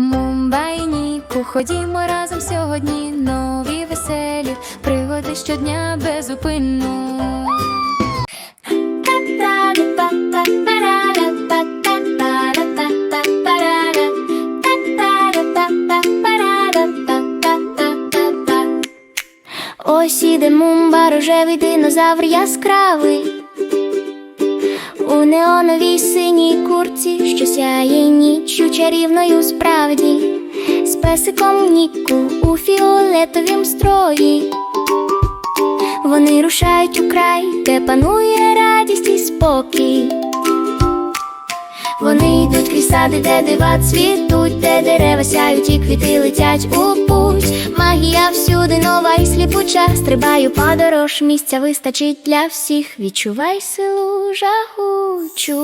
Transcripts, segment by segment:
Мумбайніку, ходімо разом сьогодні. Нові веселі пригоди щодня безупинно. Ось іде мумба, рожевий динозавр яскравий. У неоновій синій курці, що сяє чарівною справді, з песиком Ніку у фіолетовім строї. Вони рушають у край, де панує радість і спокій. Вони йдуть крізь сади, де дива цвітуть, де дерева сяють і квіти летять у путь. Магія всюди нова і сліпуча. Стрибаю подорож, місця вистачить для всіх. Відчувай силу жагучу.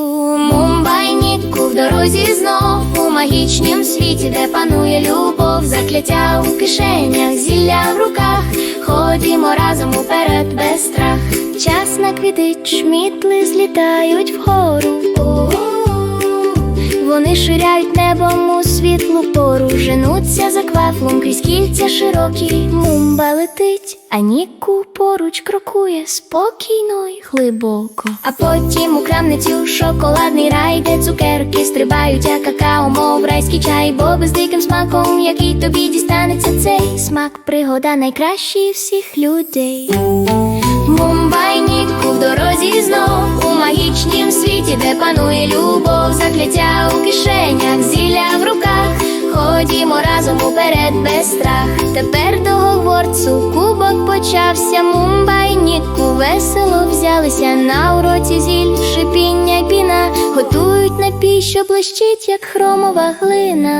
В дорозі знов у магічнім світі, де панує любов, закляття у кишенях, зілля в руках. Ходімо разом уперед без страх. Час на квітич, мітли злітають вгору. Вони ширяють небом у світлу пору, женуться за квафлом крізь кільця широкі. Мумба летить, а Ніку поруч крокує спокійно й глибоко. А потім у крамницю шоколадний рай, де цукерки стрибають, а какао, мов райський чай, боби з диким смаком, який тобі дістанеться цей смак, пригода найкращий всіх людей. Мумбайніку в дорозі знов у магічнім світі, де панує любов, закляття у кишенях, зілля в. Ходімо разом уперед без страх. Тепер до говорцу кубок почався. Мумбайніку весело взялися на уроці зіль, шипіння й піна, готують напій, що блищить, як хромова глина.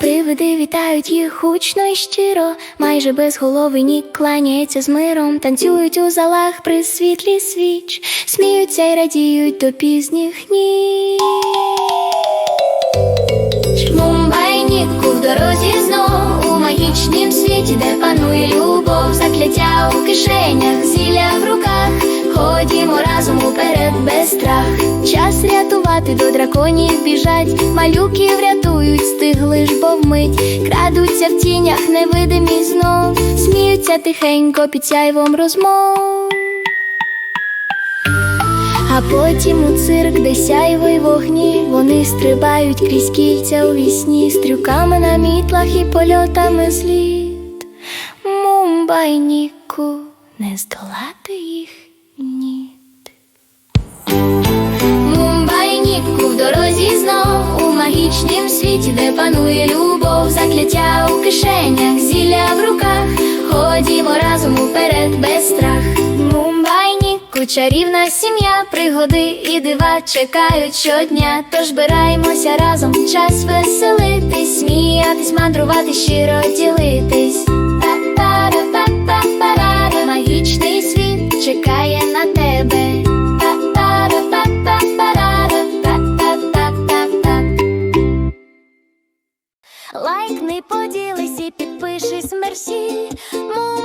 Привиди вітають їх гучно і щиро, майже без голови нік кланяється з миром, танцюють у залах при світлі свіч, сміються й радіють до пізніх ніч. Дорозі знов у магічнім світі, де панує любов, закляття у кишенях, зілля в руках. Ходімо разом уперед без страх. Час рятувати до драконів біжать, малюків рятують, стигли ж, бо вмить, крадуться в тінях, невидимі знов, сміються тихенько під сяйвом розмов. А потім у цирк, де сяйво вогні, вони стрибають крізь кільця у вісні, стрюками на мітлах і польотами зліт. Мумбайніку не здолати їх ніт. Мумбайніку в дорозі знов у магічнім світі, де панує любов, закляття у кишенях, зілля в руках. Ходімо разом уперед чарівна сім'я, пригоди і дива чекають щодня. Тож збираємося разом, час веселитись, сміятись, мандрувати, щиро ділитись. Магічний світ чекає на тебе. Лайкни, поділись і підпишись мерсі. Мум